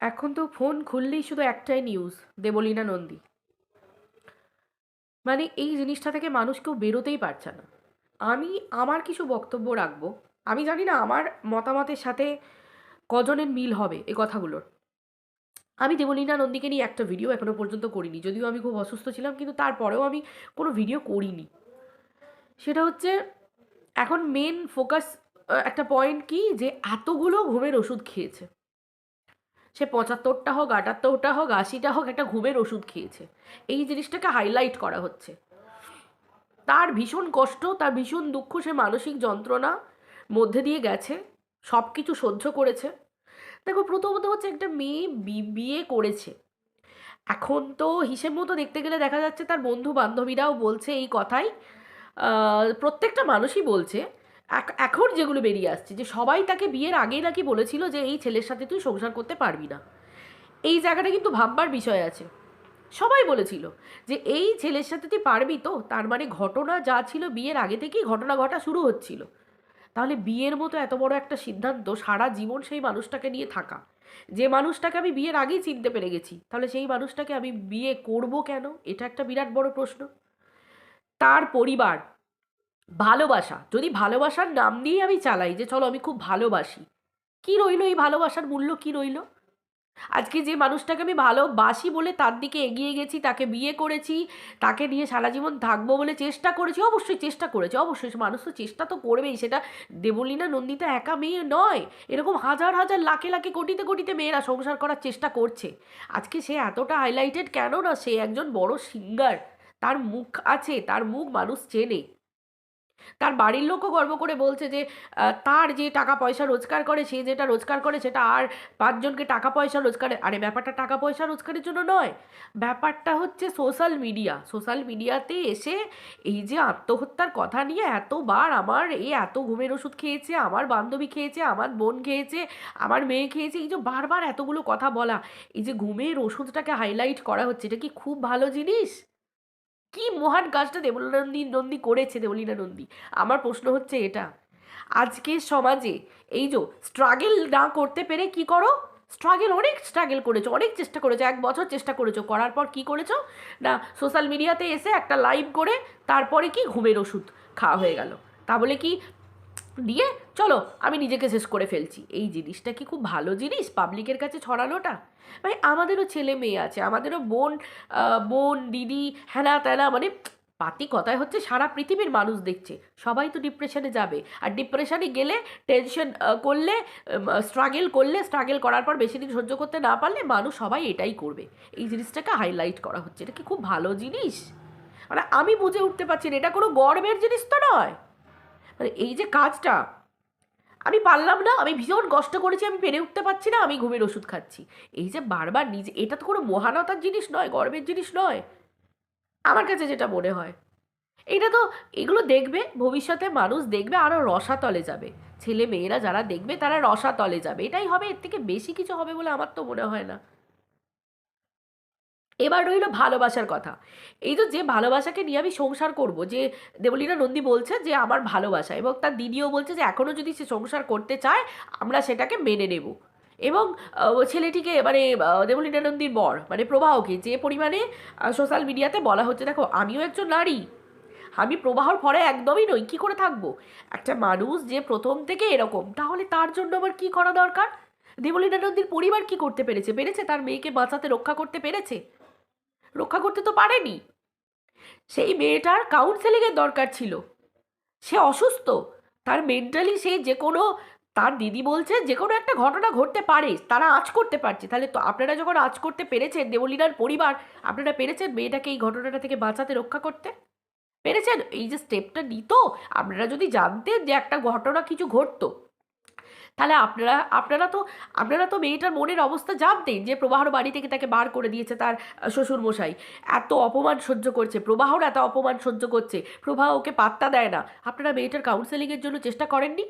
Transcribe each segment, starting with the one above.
এখন তো ফোন খুললেই শুধু একটাই নিউজ দেবলীনা নন্দী। মানে এই জিনিসটা থেকে মানুষ কেউ বেরোতেই পারছে না। আমি আমার কিছু বক্তব্য রাখব। আমি জানি না আমার মতামতের সাথে কজনের মিল হবে এ কথাগুলোর। আমি দেবলীনা নন্দীকে নিয়ে একটা ভিডিও এখনও পর্যন্ত করিনি। যদিও আমি খুব অসুস্থ ছিলাম, কিন্তু তারপরেও আমি কোনো ভিডিও করিনি। সেটা হচ্ছে, এখন মেন ফোকাস একটা পয়েন্ট কি যে এতগুলো ঘুমের ওষুধ খেয়েছে। সে পঁচাত্তরটা হোক, আটাত্তরটা হোক, আশিটা হোক, একটা ঘুমের ওষুধ খেয়েছে। এই জিনিসটাকে হাইলাইট করা হচ্ছে। তার ভীষণ কষ্ট, তার ভীষণ দুঃখ, সে মানসিক যন্ত্রণা মধ্যে দিয়ে গেছে সব কিছু সহ্য করেছে। দেখো, প্রথমত হচ্ছে একটা মেয়ে বিয়ে করেছে। এখন তো হিসেব মতো দেখতে গেলে দেখা যাচ্ছে তার বন্ধু বান্ধবীরাও বলছে এই কথাই। প্রত্যেকটা মানুষই বলছে এখন যেগুলো বেরিয়ে আসছে, যে সবাই তাকে বিয়ের আগেই নাকি বলেছিল যে এই ছেলের সাথে তুই সংসার করতে পারবি না। এই জায়গাটা কিন্তু ভাববার বিষয় আছে। সবাই বলেছিল যে এই ছেলের সাথে তুই পারবি তো, তার মানে ঘটনা যা ছিল বিয়ের আগে থেকেই ঘটনা ঘটা শুরু হচ্ছিল। তাহলে বিয়ের মতো এত বড় একটা সিদ্ধান্ত সারা জীবন সেই মানুষটাকে নিয়ে থাকা। যে মানুষটাকে আমি বিয়ের আগেই চিনতে পেরে গেছি, তাহলে সেই মানুষটাকে আমি বিয়ে করব কেন? এটা একটা বিরাট বড় প্রশ্ন। তার পরিবার ভালোবাসা, যদি ভালোবাসার নাম দিয়ে আমি চালাই যে চলো আমি খুব ভালোবাসি, কি রইল এই ভালোবাসার মূল্য, কি রইল? আজকে যে মানুষটাকে আমি ভালোবাসি বলে তার দিকে এগিয়ে গেছি, তাকে বিয়ে করেছি, তাকে নিয়ে সারা জীবন থাকব বলে চেষ্টা করেছি, অবশ্যই চেষ্টা করেছি, অবশ্যই মানুষ তো চেষ্টা তো করবেই, সেটা দেবলীনা নন্দিতা একা মেয়ে নয়, এরকম হাজার হাজার লাখে লাখে কোটিতে কোটিতে মেয়েরা সংসার করার চেষ্টা করছে। আজকে সে এতটা হাইলাইটেড কেন না, সে একজন বড় সিঙ্গার তার মুখ আছে, তার মুখ মানুষ চেনে। তার বাড়ির লোকও গর্ব করে বলছে যে তার যে টাকা পয়সা রোজগার করে, সে যেটা রোজগার করে, সেটা আর পাঁচজনকে টাকা পয়সা রোজগারে, আরে ব্যাপারটা টাকা পয়সা রোজগারের জন্য নয়। ব্যাপারটা হচ্ছে সোশ্যাল মিডিয়া সোশ্যাল মিডিয়াতে এসে এই যে আত্মহত্যার কথা নিয়ে এতবার আমার এই এত ঘুমের ওষুধ খেয়েছে, আমার বান্ধবী খেয়েছে, আমার বোন খেয়েছে, আমার মেয়ে খেয়েছে, এই যে বারবার এতগুলো কথা বলা, এই যে ঘুমের ওষুধটাকে হাইলাইট করা হচ্ছে, এটা কি খুব ভালো জিনিস? কি মহান কাজটা দেবলীনন্দী নন্দী করেছে, দেবলীনা নন্দী? আমার প্রশ্ন হচ্ছে এটা। আজকে সমাজে এই যে স্ট্রাগল না করতে পেরে কি করো? স্ট্রাগেল অনেক স্ট্রাগেল করেছ, অনেক চেষ্টা করেছ, এক বছর চেষ্টা করেছ, করার পর কি করেছ? না সোশ্যাল মিডিয়াতে এসে একটা লাইভ করে তারপরে কি ঘুমের ওষুধ খাওয়া হয়ে গেল। তা বলে কি দিয়ে চলো, আমি নিজেকে শেষ করে ফেলছি। এই জিনিসটা কি খুব ভালো জিনিস? পাবলিকের কাছে ছড়ানোটা? ভাই, আমাদেরও ছেলে মেয়ে আছে, আমাদেরও বোন বোন, দিদি হ্যানা ত্যানা মানে পাতি কথায় হচ্ছে সারা পৃথিবীর মানুষ দেখছে। সবাই তো ডিপ্রেশনে যাবে। আর ডিপ্রেশনে গেলে টেনশন করলে স্ট্রাগল করলে স্ট্রাগল করার পর বেশি দিন সহ্য করতে না পারলে মানুষ সবাই এটাই করবে। এই জিনিসটাকে হাইলাইট করা হচ্ছে। এটা কি খুব ভালো জিনিস? মানে আমি বুঝে উঠতে পারছি না, এটা কোনো গর্বের জিনিস তো নয়। মানে এই যে কাজটা, আমি পারলাম না, আমি ভীষণ কষ্ট করেছি, আমি পেরে উঠতে পারছি না, আমি ঘুমের ওষুধ খাচ্ছি। এই যে বারবার নিজে, এটা তো কোনো মহানতার জিনিস নয়, গর্বের জিনিস নয়। আমার কাছে যেটা মনে হয়, এটা তো এগুলো দেখবে, ভবিষ্যতে মানুষ দেখবে আরও রসাতলে যাবে। ছেলে মেয়েরা যারা দেখবে তারা রসাতলে যাবে, এটাই হবে, এর থেকে বেশি কিছু হবে বলে আমার তো মনে হয় না। এবার রইল ভালোবাসার কথা। এই তো যে ভালোবাসাকে নিয়ে আমি সংসার করব, যে দেবলীনা নন্দী বলছে যে আমার ভালোবাসা এবং তার দিদিও বলছে যে এখনও যদি সে সংসার করতে চায়, আমরা সেটাকে মেনে নেব। এবং ছেলেটিকে মানে দেবলীনা নন্দীর বর মানে প্রবাহকে যে পরিমাণে সোশ্যাল মিডিয়াতে বলা হচ্ছে, দেখো, আমিও একজন নারী। আমি প্রবাহর পরে একদমই নই, কি করে থাকব? একটা মানুষ যে প্রথম থেকে এরকম, তাহলে তার জন্য আবার কি করা দরকার? দেবলীনা নন্দীর পরিবার কি করতে পেরেছে? পেরেছে তার মেয়েকে বাঁচাতে, রক্ষা করতে পেরেছে? রক্ষা করতে তো পারেনি। সেই মেয়েটার কাউন্সেলিংয়ের দরকার ছিল। সে অসুস্থ। তার মেন্টালি সে যে কোনো, তার দিদি বলছে যে কোনো একটা ঘটনা ঘটতে পারে। তারা আঁচ করতে পারছে। তাহলে তো আপনারা যখন আঁচ করতে পেরেছেন, দেবলীনার পরিবার, আপনারা পেরেছেন মেয়েটাকে এই ঘটনাটা থেকে বাঁচাতে, রক্ষা করতে? পেরেছেন? এই যে স্টেপটা নিত, আপনারা যদি জানতেন যে একটা ঘটনা কিছু ঘটতো। তাহলে আপনারা আপনারা তো আপনারা তো মেয়েটার মনের অবস্থা জানতেন যে প্রবাহর বাড়ি থেকে তাকে বার করে দিয়েছে তার শ্বশুর মশাই এত অপমান সহ্য করছে, প্রবাহর এত অপমান সহ্য করছে, প্রবাহ ওকে পাত্তা দেয় না। আপনারা মেয়েটার কাউন্সেলিংয়ের জন্য চেষ্টা করেননি?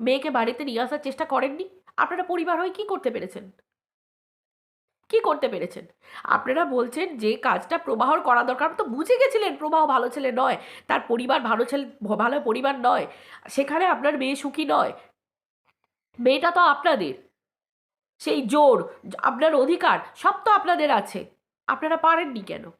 মেয়েকে বাড়িতে নিয়ে আসার চেষ্টা করেননি? আপনারা পরিবার হয়ে কী করতে পেরেছেন? কি করতে পেরেছেন? আপনারা বলছেন যে কাজটা প্রবাহর করা দরকার। তো বুঝে গেছিলেন প্রবাহ ভালো ছেলে নয়, তার পরিবার ভালো ছেলে, ভালো পরিবার নয়। সেখানে আপনার মেয়ে সুখী নয়। মেয়েটা তো আপনাদের। সেই জোর, আপনার অধিকার, সব তো আপনাদের আছে। আপনারা পারেননি কেন?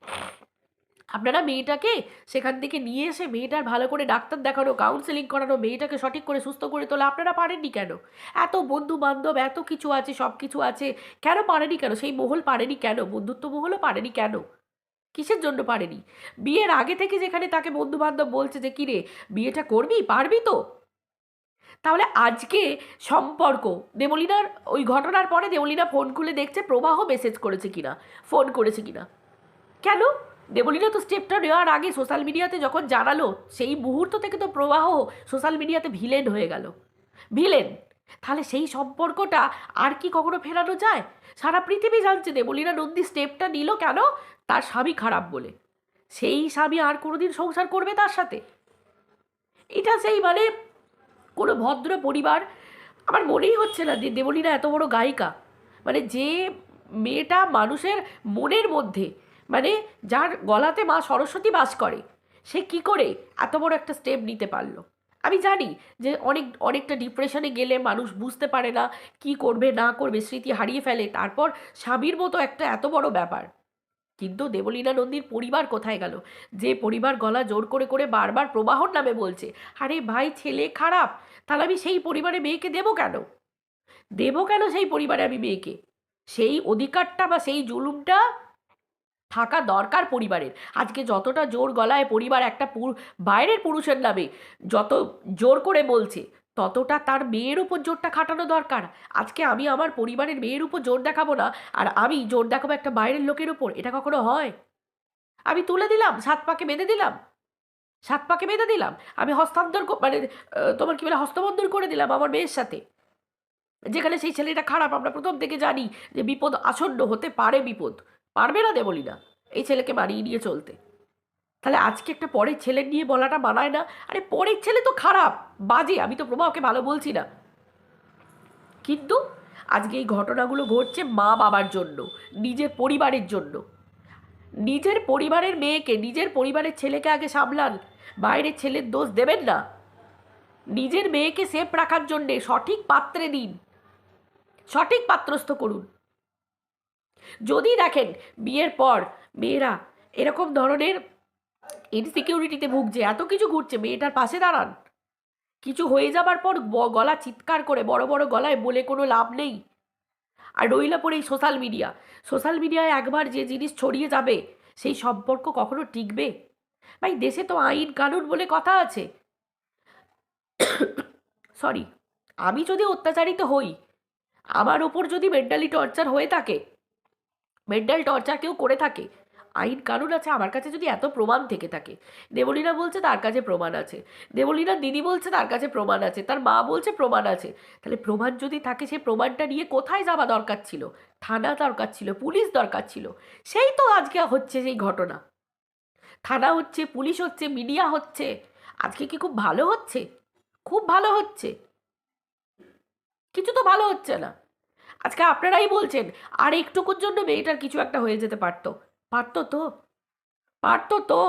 আপনারা মেয়েটাকে সেখান থেকে নিয়ে এসে মেয়েটার ভালো করে ডাক্তার দেখানো কাউন্সেলিং করানো, মেয়েটাকে সঠিক করে সুস্থ করে তোলা, আপনারা পারেননি কেন? এত বন্ধু বান্ধব এত কিছু আছে, সব কিছু আছে। কেন পারেনি কেন? সেই মহল পারেনি কেন? বন্ধুত্ব মহলও পারেনি কেন? কিসের জন্য পারেনি? বিয়ের আগে থেকে যেখানে তাকে বন্ধু বান্ধব বলছে যে, কিরে, বিয়েটা করবি? পারবি তো? তাহলে আজকে সম্পর্ক, দেবলীনার ওই ঘটনার পরে দেবলীনা ফোন খুলে দেখছে প্রবাহ মেসেজ করেছে কিনা ফোন করেছে কিনা। কেন? দেবলীনা তো স্টেপটা নেওয়ার আগে সোশ্যাল মিডিয়াতে যখন জানালো, সেই মুহূর্ত থেকে তো প্রবাহ সোশ্যাল মিডিয়াতে ভিলেন হয়ে গেল। ভিলেন তাহলে সেই সম্পর্কটা আর কি কখনো ফেরানো যায়? সারা পৃথিবী জানছে দেবলীনা নন্দী স্টেপটা নিল কেন? তার স্বামী খারাপ বলে। সেই স্বামী আর কোনোদিন সংসার করবে তার সাথে? এটা সেই মানে কোনো ভদ্র পরিবার, আমার মনেই হচ্ছে না যে দেবলীনা এত বড় গায়িকা। মানে যে মেয়েটা মানুষের মনের মধ্যে মানে যার গলাতে মা সরস্বতী বাস করে, সে কি করে এত বড় একটা স্টেপ নিতে পারল? আমি জানি যে অনেক অনেকটা ডিপ্রেশনে গেলে মানুষ বুঝতে পারে না কি করবে, না করবে, স্মৃতি হারিয়ে ফেলে, তারপর স্বামীর মতো একটা এত বড় ব্যাপার। কিন্তু দেবলীনা নন্দীর পরিবার কোথায় গেল? যে পরিবার গলা জোর করে করে বারবার প্রবাহর নামে বলছে, আরে ভাই, ছেলে খারাপ, তাহলে আমি সেই পরিবারে মেয়েকে দেবো কেন? দেবো কেন সেই পরিবারে আমি মেয়েকে? সেই অধিকারটা বা সেই জুলুমটা থাকা দরকার পরিবারের। আজকে যতটা জোর গলায় পরিবার একটা বাইরের পুরুষের নামে যত জোর করে বলছে ততটা তার মেয়ের উপর জোরটা খাটানো দরকার। আজকে আমি আমার পরিবারের মেয়ের উপর জোর দেখাবো না, আর আমি জোর দেখাবো একটা বাইরের লোকের উপর। এটা কখনো হয়? আমি তুলে দিলাম, সাত পাকে বেঁধে দিলাম। সাত পাকে বেঁধে দিলাম। আমি হস্তান্তর মানে তোমার কি বলে, হস্তবন্ধন করে দিলাম আমার মেয়ের সাথে। যেখানে সেই ছেলেটা খারাপ, আমরা প্রথম থেকে জানি যে বিপদ আসন্ন হতে পারে বিপদ। পারবে না দেবলি না এই ছেলেকে মানিয়ে নিয়ে চলতে। তাহলে আজকে একটা পরের ছেলে নিয়ে বলাটা মানায় না। আরে, পরের ছেলে তো খারাপ। বাজে, আমি তো প্রভাবকে ভালো বলছি না। কিন্তু আজকে এই ঘটনাগুলো ঘটছে মা বাবার জন্য, নিজের পরিবারের জন্য। নিজের পরিবারের মেয়েকে, নিজের পরিবারের ছেলেকে আগে সামলান। বাইরের ছেলের দোষ দেবেন না। নিজের মেয়েকে সেফ রাখার জন্যে সঠিক পাত্রে দিন। সঠিক পাত্রস্থ করুন। যদি দেখেন বিয়ের পর মেয়েরা এরকম ধরনের ইনসিকিউরিটিতে ভুগছে এত কিছু ঘুরছে, মেয়েটার পাশে দাঁড়ান। কিছু হয়ে যাবার পর গলা চিৎকার করে বড় বড় গলায় বলে কোনো লাভ নেই। আর রইলা পরে এই সোশ্যাল মিডিয়া সোশ্যাল মিডিয়ায় একবার যে জিনিস ছড়িয়ে যাবে, সেই সম্পর্ক কখনো টিকবে? ভাই, দেশে তো আইন কানুন বলে কথা আছে। সরি আমি যদি অত্যাচারিত হই, আমার ওপর যদি মেন্টালি টর্চার হয়ে থাকে মেন্টাল টর্চার কেউ করে থাকে আইন কানুন আছে, আমার কাছে যদি এত প্রমাণ থেকে থাকে। দেবলীনা বলছে তার কাছে প্রমাণ আছে। দেবলীনা দিদি বলছে তার কাছে প্রমাণ আছে, তার মা বলছে প্রমাণ আছে। তাহলে প্রমাণ যদি থাকে সেই প্রমাণটা নিয়ে কোথায় যাওয়া দরকার ছিল? থানা দরকার ছিল, পুলিশ দরকার ছিল। সেই তো আজকে হচ্ছে সেই ঘটনা। থানা হচ্ছে, পুলিশ হচ্ছে, মিডিয়া হচ্ছে। আজকে কি খুব ভালো হচ্ছে? খুব ভালো হচ্ছে। কিছু তো ভালো হচ্ছে না। আজকে আপনারাই বলছেন, আর একটুকুর জন্য মেয়েটার কিছু একটা হয়ে যেতে পারতো। পারতো তো? পারতো তো?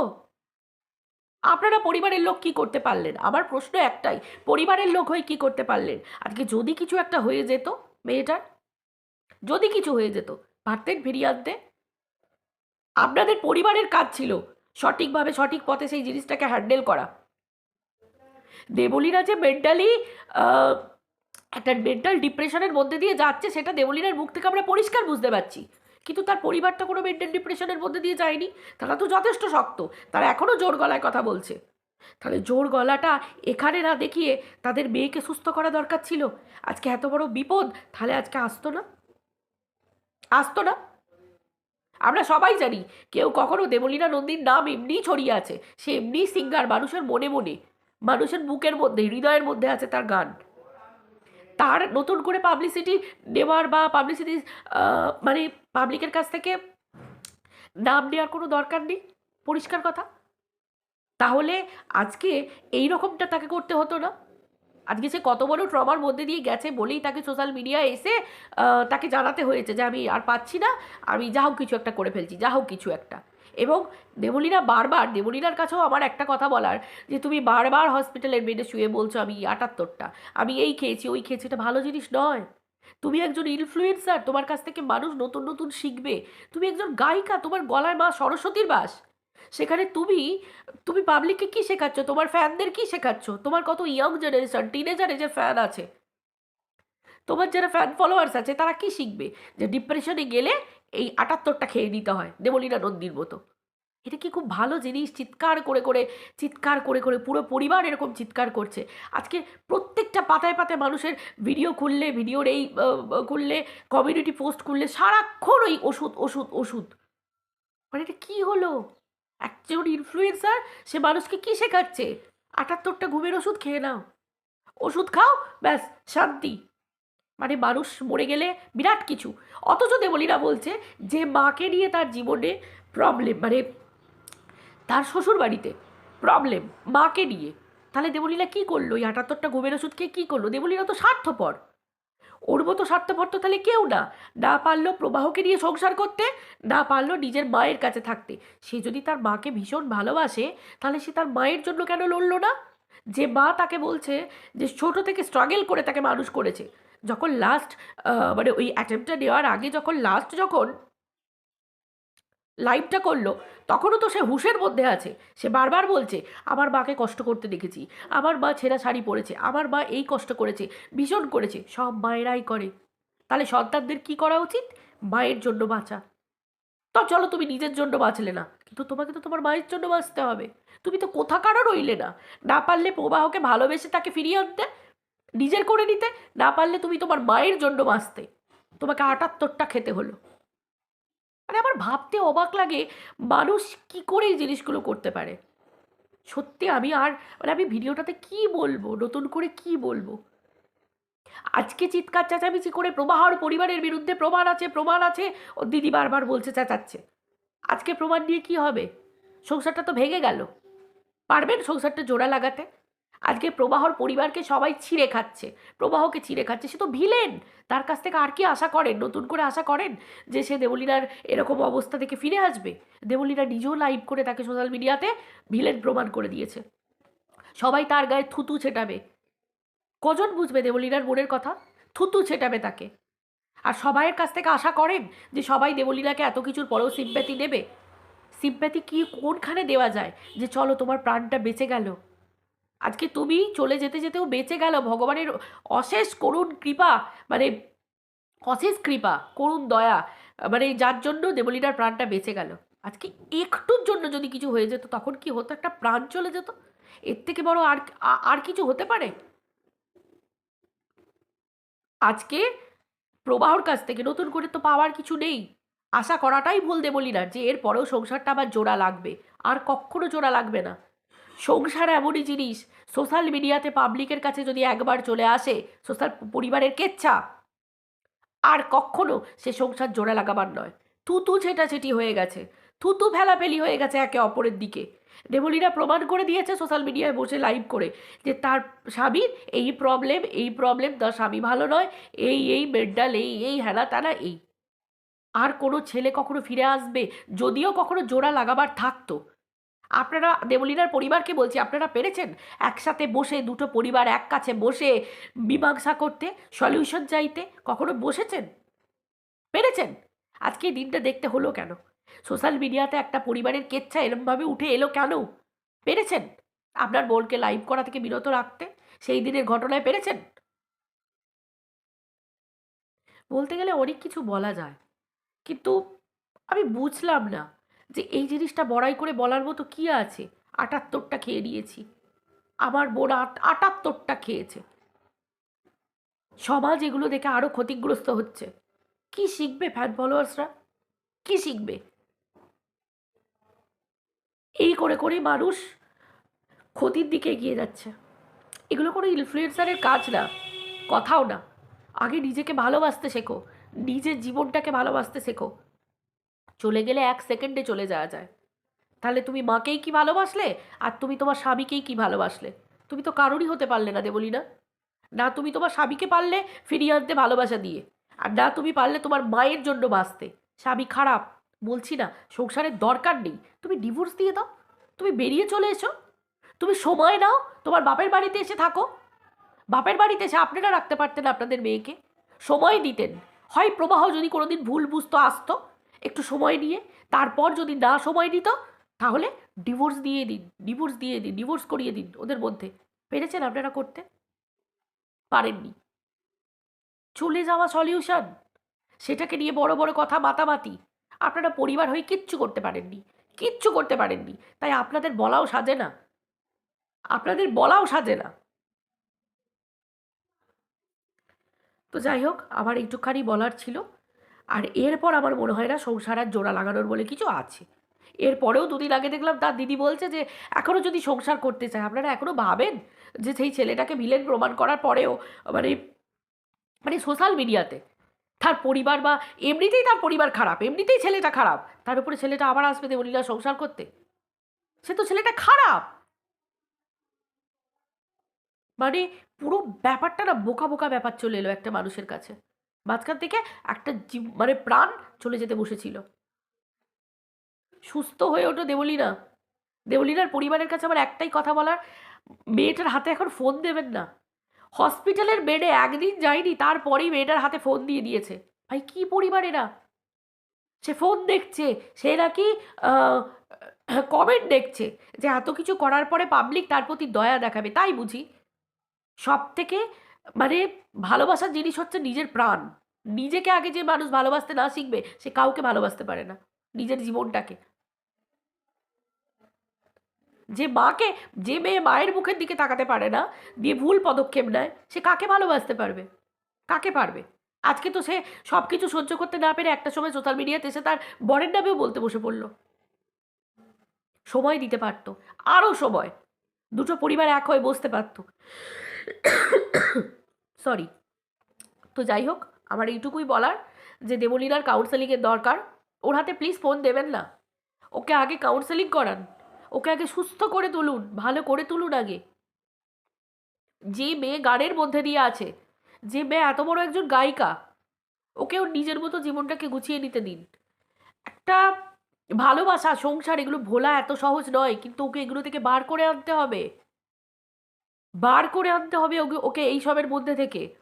আপনারা পরিবারের লোক কি করতে পারলেন? আমার প্রশ্ন একটাই, পরিবারের লোক হয়ে কি করতে পারলেন? আজকে যদি কিছু একটা হয়ে যেত, মেয়েটার? যদি কিছু হয়ে যেত পারতেন ফিরিয়ে আনতে? আপনাদের পরিবারের কাজ ছিল সঠিকভাবে, সঠিক পথে সেই জিনিসটাকে হ্যান্ডেল করা। দেবলীরা যে মেন্টালি একটা মেন্টাল ডিপ্রেশনের মধ্যে দিয়ে যাচ্ছে, সেটা দেবলীনার মুখ থেকে আমরা পরিষ্কার বুঝতে পারছি। কিন্তু তার পরিবারটা কোনো মেন্টাল ডিপ্রেশনের মধ্যে দিয়ে যায়নি। তারা তো যথেষ্ট শক্ত। তারা এখনও জোর গলায় কথা বলছে। তাহলে জোর গলাটা এখানে না দেখিয়ে তাদের মেয়েকে সুস্থ করা দরকার ছিল? আজকে এত বড় বিপদ, তাহলে আজকে আসতো না? আসতো না? আমরা সবাই জানি, কেউ কখনো দেবলীনা নন্দীর নাম এমনিই ছড়িয়ে আছে। সে এমনিই সিঙ্গার, মানুষের মনে মনে, মানুষের বুকের মধ্যে, হৃদয়ের মধ্যে আছে তার গান। তার নতুন করে পাবলিসিটি নেওয়ার বা পাবলিসিটি মানে পাবলিকের কাছ থেকে নাম নেওয়ার কোনো দরকার নেই, পরিষ্কার কথা। তাহলে আজকে এই রকমটা তাকে করতে হতো না? আজকে সে কত বড় ট্রমার মধ্যে দিয়ে গেছে বলেই তাকে সোশ্যাল মিডিয়ায় এসে তাকে জানাতে হয়েছে যে আমি আর পাচ্ছি না, আমি যা হোক কিছু একটা করে ফেলছি, যা হোক কিছু একটা। এবং দেবলীনা বারবার, দেবলীনার কাছেও আমার একটা কথা বলার, যে তুমি বারবার হসপিটালের বেডে শুয়ে বলছো আমি আটাত্তরটা, আমি এই খেয়েছি, ওই খেয়েছি, এটা ভালো জিনিস নয়। তুমি একজন ইনফ্লুয়েন্সার তোমার কাছ থেকে মানুষ নতুন নতুন শিখবে। তুমি একজন গায়িকা, তোমার গলায় মা সরস্বতীর বাস। সেখানে তুমি তুমি পাবলিককে কি শেখাচ্ছ? তোমার ফ্যানদের কি শেখাচ্ছ? তোমার কত ইয়ং জেনারেশন টিনেজার এজের ফ্যান আছে, তোমার যারা ফ্যান ফলোয়ার্স আছে, তারা কি শিখবে? যে ডিপ্রেশনে গেলে এই আটাত্তরটা খেয়ে নিতে হয়, দেবলীনা নন্দীর মতো। এটা কি খুব ভালো জিনিস? চিৎকার করে করে, চিৎকার করে করে পুরো পরিবার এরকম চিৎকার করছে। আজকে প্রত্যেকটা পাতায় পাতায় মানুষের ভিডিও খুললে ভিডিওর এই খুললে কমিউনিটি পোস্ট খুললে সারাক্ষণ ওই ওষুধ ওষুধ ওষুধ। মানে এটা কী হলো? একজন ইনফ্লুয়েন্সার সে মানুষকে কী শেখাচ্ছে? আটাত্তরটা ঘুমের ওষুধ খেয়ে নাও। ওষুধ খাও, ব্যাস, শান্তি। মানে মানুষ মরে গেলে বিরাট কিছু। অথচ দেবলীরা বলছে, যে মাকে নিয়ে তার জীবনে প্রবলেম মানে তার শ্বশুর বাড়িতে প্রবলেম মাকে নিয়ে। তাহলে দেবলীলা কী করল? এই আটাত্তরটা ঘুমের ওষুধকে কী করল? দেবলীরা তো স্বার্থপর। ওর মতো স্বার্থপর তো তাহলে কেউ না। না পারল প্রবাহকে নিয়ে সংসার করতে, না পারল নিজের মায়ের কাছে থাকতে। সে যদি তার মাকে ভীষণ ভালোবাসে, তাহলে সে তার মায়ের জন্য কেন লড়লো না? যে মা তাকে বলছে যে ছোট থেকে স্ট্রাগল করে তাকে মানুষ করেছে। যখন লাস্ট মানে ওই অ্যাটেম্পটা নেওয়ার আগে যখন লাস্ট যখন লাইভটা করল, তখনও তো সে হুশের মধ্যে আছে। সে বারবার বলছে, আমার মাকে কষ্ট করতে দেখেছি, আমার মা ছেঁড়া শাড়ি পরেছে, আমার মা এই কষ্ট করেছে, ভীষণ করেছে, সব মায়েরাই করে। তাহলে সন্তানদের কি করা উচিত? মায়ের জন্য বাঁচা। তো চলো তুমি নিজের জন্য বাঁচলে না, কিন্তু তোমাকে তো তোমার মায়ের জন্য বাঁচতে হবে। তুমি তো কোথাকারও রইলে না। না পারলে প্রবাহকে ভালোবেসে তাকে ফিরিয়ে আনতে, নিজের করে নিতে, না পারলে তুমি তোমার মায়ের জন্য বাঁচতে। তোমাকে আটাত্তরটা খেতে হলো। মানে আমার ভাবতে অবাক লাগে মানুষ কি করে এই জিনিসগুলো করতে পারে। সত্যি আমি আর মানে আমি ভিডিওটাতে কি বলব? নতুন করে কি বলব? আজকে চিৎকার, চেঁচামেচি করে প্রবাহর পরিবারের বিরুদ্ধে প্রমাণ আছে প্রমাণ আছে। ও দিদি বারবার বলছে, চেঁচাচ্ছে। আজকে প্রমাণ নিয়ে কি হবে? সংসারটা তো ভেঙে গেল। পারবেন সংসারটা জোড়া লাগাতে? আজকে প্রবাহর পরিবারকে সবাই ছিঁড়ে খাচ্ছে। প্রবাহকে ছিঁড়ে খাচ্ছে। সে তো ভিলেন। তার কাছ থেকে আর কি আশা করেন? নতুন করে আশা করেন যে সে দেবলীনার এরকম অবস্থা থেকে ফিরে আসবে? দেবলীনা নিজেও লাইভ করে তাকে সোশ্যাল মিডিয়াতে ভিলেন প্রমাণ করে দিয়েছে। সবাই তার গায়ে থুতু ছেটাবে। কজন বুঝবে দেবলীনার মনের কথা? থুতু ছেটাবে তাকে। আর সবাইয়ের কাছ থেকে আশা করেন যে সবাই দেবলীনাকে এত কিছুর পরেও সিম্প্যাথি দেবে? সিম্প্যাথি কি কোনখানে দেওয়া যায়? যে চলো তোমার প্রাণটা বেঁচে গেল। আজকে তুমি চলে যেতে যেতেও বেঁচে গেল। ভগবানের অশেষ করুণ কৃপা মানে অশেষ কৃপা, করুণ দয়া মানে যার জন্য দেবলীনার প্রাণটা বেঁচে গেল। আজকে একটুর জন্য যদি কিছু হয়ে যেত, তখন কি হতো? একটা প্রাণ চলে যেত? এর থেকে বড় আর আর কিছু হতে পারে? আজকে প্রবাহর কাছ থেকে নতুন করে তো পাওয়ার কিছু নেই। আশা করাটাই ভুল দেবলীনার, যে এর পরেও সংসারটা আবার জোড়া লাগবে। আর কখনো জোড়া লাগবে না। সংসার এমনই জিনিস। সোশ্যাল মিডিয়াতে পাবলিকের কাছে যদি একবার চলে আসে, সোশ্যাল পরিবারের কেচ্ছা। আর কখনো সে সংসার জোড়া লাগাবার নয়। থুতু ছেটাছেটি হয়ে গেছে। থুতু ফেলাফেলি হয়ে গেছে একে অপরের দিকে। দেবলীরা প্রমাণ করে দিয়েছে সোশ্যাল মিডিয়ায় বসে লাইভ করে যে তার স্বামীর এই প্রবলেম এই প্রবলেম, তার স্বামী ভালো নয়, এই এই মেডাল এই এই হেনা তানা, এই। আর কোনো ছেলে কখনো ফিরে আসবে, যদিও কখনো জোড়া লাগাবার থাকতো। আপনারা দেবলীনার পরিবারকে বলছি, আপনারা পেরেছেন? একসাথে বসে, দুটো পরিবার এক কাছে বসে মীমাংসা করতে, সলিউশন চাইতে কখনো বসেছেন? পেরেছেন? আজকে দিনটা দেখতে হলো কেন? সোশ্যাল মিডিয়াতে একটা পরিবারের কেচ্ছা এরমভাবে উঠে এলো কেন? পেরেছেন? আপনার বোনকে লাইভ করা থেকে বিরত রাখতে সেই দিনের ঘটনায় পেরেছেন? বলতে গেলে অনেক কিছু বলা যায়, কিন্তু আমি বুঝলাম না। যে এই জিনিসটা বড়াই করে বলার মতো কি আছে? আটাত্তরটা খেয়ে নিয়েছি। আমার বোন আট- আটাত্তরটা খেয়েছে। সমাজ এগুলো দেখে আরও ক্ষতিগ্রস্ত হচ্ছে। কি শিখবে ফ্যান ফলোয়ার্সরা কি শিখবে? এই করে করেই মানুষ ক্ষতির দিকে এগিয়ে যাচ্ছে। এগুলো কোনো ইনফ্লুয়েন্সারের কাজ না, কথাও না। আগে নিজেকে ভালোবাসতে শেখো, নিজের জীবনটাকে ভালোবাসতে শেখো। চলে গেলে এক সেকেন্ডে চলে যাওয়া যায়। তাহলে তুমি মাকেই কি ভালোবাসলে? আর তুমি তোমার স্বামীকেই কি ভালোবাসলে? তুমি তো কারোরই হতে পারলে না দেবলি না না তুমি তোমার স্বামীকে পারলে ফিরিয়ে আনতে ভালোবাসা দিয়ে। আর না তুমি পারলে তোমার মায়ের জন্য বাঁচতে। স্বামী খারাপ, বলছি না, সংসারের দরকার নেই। তুমি ডিভোর্স দিয়ে দাও। তুমি বেরিয়ে চলে এসো। তুমি সময় নাও, তোমার বাপের বাড়িতে এসে থাকো। বাপের বাড়িতে এসে আপনারা রাখতে পারতেন আপনাদের মেয়েকে। সময় দিতেন। হয় প্রবাহ যদি কোনোদিন ভুল বুঝতো, আসতো। একটু সময় নিয়ে, তারপর যদি না সময় দিত তাহলে ডিভোর্স দিয়ে দিন ডিভোর্স দিয়ে দিন ডিভোর্স করিয়ে দিন ওদের মধ্যে। পেরেছেন আপনারা করতে? পারেননি। চলে যাওয়া সলিউশন সেটাকে নিয়ে বড় বড় কথা মাতামাতি। আপনারা পরিবার হয়ে কিচ্ছু করতে পারেননি, কিচ্ছু করতে পারেননি। তাই আপনাদের বলাও সাজে না। আপনাদের বলাও সাজে না। তো যাই হোক, আমার একটুখানি বলার ছিল। আর এরপর আমার মনে হয় না সংসার আর জোড়া লাগানোর বলে কিছু আছে। এরপরেও দুদিন আগে দেখলাম তার দিদি বলছে যে এখনও যদি সংসার করতে চায়, আপনারা এখনও ভাবেন যে সেই ছেলেটাকে ভিলেন প্রমাণ করার পরেও মানে মানে সোশ্যাল মিডিয়াতে তার পরিবার বা এমনিতেই তার পরিবার খারাপ, এমনিতেই ছেলেটা খারাপ, তার উপরে ছেলেটা আবার আসবে দেবলীলা সংসার করতে? সে তো ছেলেটা খারাপ! মানে পুরো ব্যাপারটা না বোকা বোকা ব্যাপার চলে এলো একটা মানুষের কাছে। মাঝখান থেকে একটা জীব মানে প্রাণ চলে যেতে বসেছিল। সুস্থ হয়ে ওঠো দেবলীনা। দেবলীনার পরিবারের কাছে আমার একটাই কথা বলার, মেয়েটার হাতে এখন ফোন দেবেন না। হসপিটালের বেডে একদিন যায়নি, তারপরেই মেয়েটার হাতে ফোন দিয়ে দিয়েছে। ভাই, কি পরিবার এরা? সে ফোন দেখছে, সে নাকি কমেন্ট দেখছে যে এত কিছু করার পরে পাবলিক তার প্রতি দয়া দেখাবে, তাই বুঝি? সব থেকে মানে ভালোবাসার জিনিস হচ্ছে নিজের প্রাণ। নিজেকে আগে যে মানুষ ভালোবাসতে না শিখবে, সে কাউকে ভালোবাসতে পারে না, নিজের জীবনটাকে। যে মাকে, যে মেয়ে মায়ের মুখের দিকে তাকাতে পারে না, দিয়ে ভুল পদক্ষেপ নেয়, সে কাকে ভালোবাসতে পারবে? কাকে পারবে? আজকে তো সে সব কিছু সহ্য করতে না পেরে একটা সময় সোশ্যাল মিডিয়াতে এসে তার বরের নামেও বলতে বসে পড়ল। সময় দিতে পারতো আরও সময়। দুটো পরিবার এক হয়ে বসতে পারতো। সরি তো যাই হোক, আমার এইটুকুই বলার যে দেবলীনার কাউন্সেলিংয়ের দরকার। ওর হাতে প্লিজ ফোন দেবেন না। ওকে আগে কাউন্সেলিং করান। ওকে আগে সুস্থ করে তুলুন, ভালো করে তুলুন আগে। যে মেয়ে গানের মধ্যে দিয়ে আছে, যে মেয়ে এত বড় একজন গায়িকা ওকে ওর নিজের মতো জীবনটাকে গুছিয়ে নিতে দিন। একটা ভালোবাসা, সংসার, এগুলো ভোলা এত সহজ নয়, কিন্তু ওকে এগুলো থেকে বার করে আনতে হবে। বার করে আনতে হবে ওকে ওকে এইসবের মধ্যে থেকে।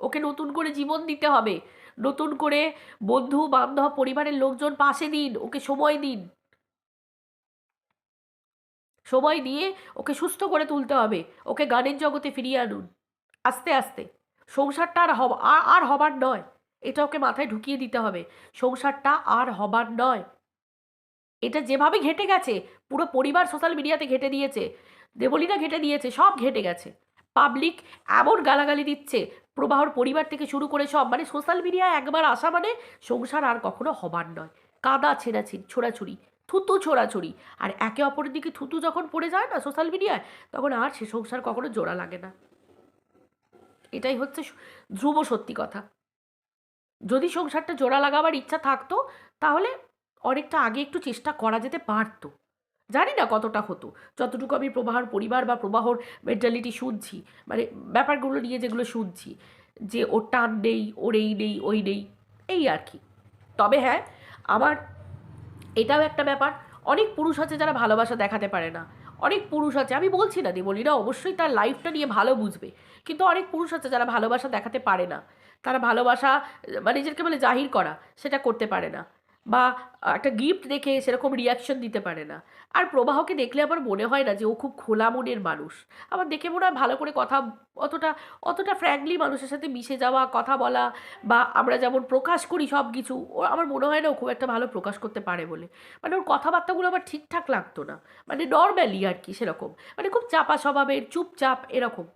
ওকে নতুন করে জীবন দিতে হবে। নতুন করে বন্ধু, বান্ধব, পরিবারের লোকজন পাশে দিন, ওকে সময় দিন। সময় দিয়ে ওকে সুস্থ করে তুলতে হবে। ওকে গানের জগতে ফিরিয়ে আনুন। আস্তে আস্তে। সংসারটা আর হব আর- হবার নয়। এটা ওকে মাথায় ঢুকিয়ে দিতে হবে। সংসারটা আর হবার নয়। এটা যেভাবে ঘেটে গেছে, পুরো পরিবার সোশ্যাল মিডিয়াতে ঘেটে দিয়েছে, দেবলীনা ঘেটে দিয়েছে, সব ঘেটে গেছে। পাবলিক এমন গালাগালি দিচ্ছে, প্রবাহর পরিবার থেকে শুরু করে সব মানে সোশ্যাল মিডিয়ায় একবার আসা মানে সংসার আর কখনো হবার নয়। কাদা ছেঁড়াছিড়ি, ছোড়াছুড়ি, থুতু ছোড়াছুড়ি। আর একে অপরের দিকে থুতু যখন পড়ে যায় না সোশ্যাল মিডিয়ায় তখন আর সে সংসার কখনো জোড়া লাগে না। এটাই হচ্ছে ধ্রুব সত্যি কথা। যদি সংসারটা জোড়া লাগাবার ইচ্ছা থাকতো, তাহলে অনেকটা আগে একটু চেষ্টা করা যেতে পারতো। জানি না কতটা হতো। যতটুকু আমি প্রবাহর পরিবার বা প্রবাহর মেন্টালিটি শুনছি মানে ব্যাপারগুলো নিয়ে যেগুলো শুনছি, যে ওর টান নেই, ওর এই নেই, ওই নেই, এই আর কি। তবে হ্যাঁ আমার এটাও একটা ব্যাপার, অনেক পুরুষ আছে যারা ভালোবাসা দেখাতে পারে না। অনেক পুরুষ আছে, আমি বলছি না দেবলীরা অবশ্যই তার লাইফটা নিয়ে ভালো বুঝবে। কিন্তু অনেক পুরুষ আছে যারা ভালোবাসা দেখাতে পারে না। তারা ভালোবাসা মানে নিজেকে বলে জাহির করা, সেটা করতে পারে না। বা একটা গিফট দেখে সেরকম রিয়াকশন দিতে পারে না। আর প্রবাহকে দেখলে আমার মনে হয় না যে ও খুব খোলা মনের মানুষ। আমার দেখে মনে হয় ভালো করে কথা, অতটা অতটা ফ্র্যাঙ্কলি মানুষের সাথে মিশে যাওয়া, কথা বলা বা আমরা যেমন প্রকাশ করি সব কিছু ও আমার মনে হয় না ও খুব একটা ভালো প্রকাশ করতে পারে বলে। মানে ওর কথাবার্তাগুলো আমার ঠিকঠাক লাগতো না। মানে নর্ম্যালি আর কি সেরকম। মানে খুব চাপা স্বভাবের, চুপচাপ এরকম।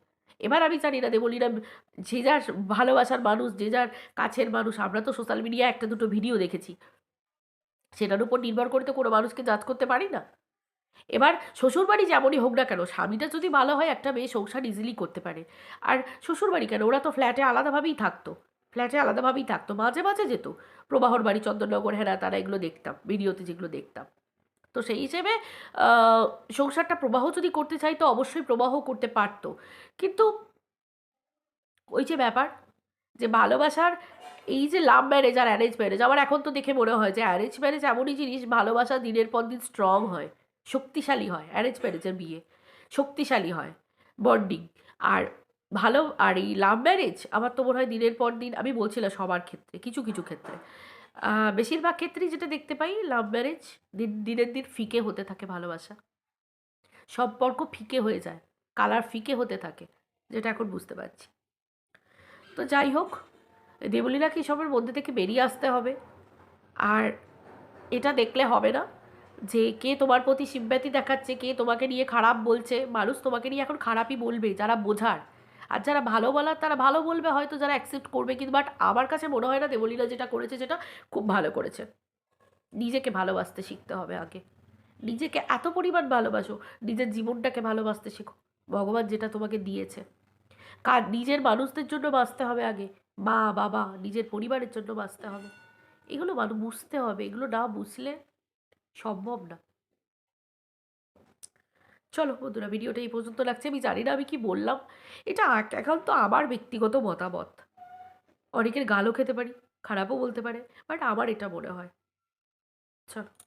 এবার আমি জানি না দেবলীরা যে যার ভালোবাসার মানুষ, যে যার কাছের মানুষ, আমরা তো সোশ্যাল মিডিয়ায় একটা দুটো ভিডিও দেখেছি। সেটার উপর নির্ভর করে তো কোনো মানুষকে জাজ করতে পারি না। এবার শ্বশুরবাড়ি যেমনই হোক না কেন, স্বামীটা যদি ভালো হয়, একটা মেয়ে সংসার ইজিলি করতে পারে। আর শ্বশুরবাড়ি কেন? ওরা তো ফ্ল্যাটে আলাদাভাবেই থাকতো। ফ্ল্যাটে আলাদাভাবেই থাকতো। মাঝে মাঝে যেত। প্রবাহর বাড়ি, চন্দননগর হ্যাঁ তারা এগুলো দেখতাম, ভিডিওতে যেগুলো দেখতাম। তো সেই হিসেবে সংসারটা প্রবাহ যদি করতে চাই তো অবশ্যই প্রবাহ করতে পারতো। কিন্তু ওই যে ব্যাপার যে ভালোবাসার এই যে লাভ ম্যারেজ আর অ্যারেঞ্জ ম্যারেজ আমার এখন তো দেখে মনে হয় যে অ্যারেঞ্জ ম্যারেজ এমনই জিনিস, ভালোবাসা দিনের পর দিন স্ট্রং হয়, শক্তিশালী হয় অ্যারেঞ্জ ম্যারেজের বিয়ে, শক্তিশালী হয় বন্ডিং আর ভালো, আর এই লাভ ম্যারেজ আমার তো মনে হয় দিনের পর দিন, আমি বলছিলাম সবার ক্ষেত্রে, কিছু কিছু ক্ষেত্রে। বেশিরভাগ ক্ষেত্রেই যেটা দেখতে পাই লাভ ম্যারেজ দিন, দিনের দিন ফিকে হতে থাকে ভালোবাসা। সম্পর্ক ফিকে হয়ে যায় কালার ফিকে হতে থাকে, যেটা এখন বুঝতে পারছি। তো যাই হোক দেবলীলাকে এসবের মধ্যে থেকে বেরিয়ে আসতে হবে? আর এটা দেখলে হবে না যে কে তোমার প্রতি সিম্প্যাথি দেখাচ্ছে, কে তোমাকে নিয়ে খারাপ বলছে? মানুষ তোমাকে নিয়ে এখন খারাপই বলবে, যারা বোঝার। আর যারা ভালো বলার, তারা ভালো বলবে হয়তো যারা অ্যাকসেপ্ট করবে কিন্তু বাট আমার কাছে মনে হয় না দেবলীলা যেটা করেছে যেটা খুব ভালো করেছে। নিজেকে ভালোবাসতে শিখতে হবে আগে। নিজেকে এত পরিমাণ ভালোবাসো, নিজের জীবনটাকে ভালোবাসতে শেখো। ভগবান যেটা তোমাকে দিয়েছে। কার নিজের মানুষদের জন্য বাঁচতে হবে আগে। মা বাবা নিজের পরিবারের জন্য বাঁচতে হবে। এগুলো মানুষ বুঝতে হবে। এগুলো না বুঝলে সম্ভব না। চলো বন্ধুরা, ভিডিওটা এই পর্যন্ত লাগছে। আমি জানি না আমি কি বললাম। এটা এখন তো আমার ব্যক্তিগত মতামত। অনেকের গালও খেতে পারি, খারাপও বলতে পারে, বাট আমার এটা মনে হয়। চলো।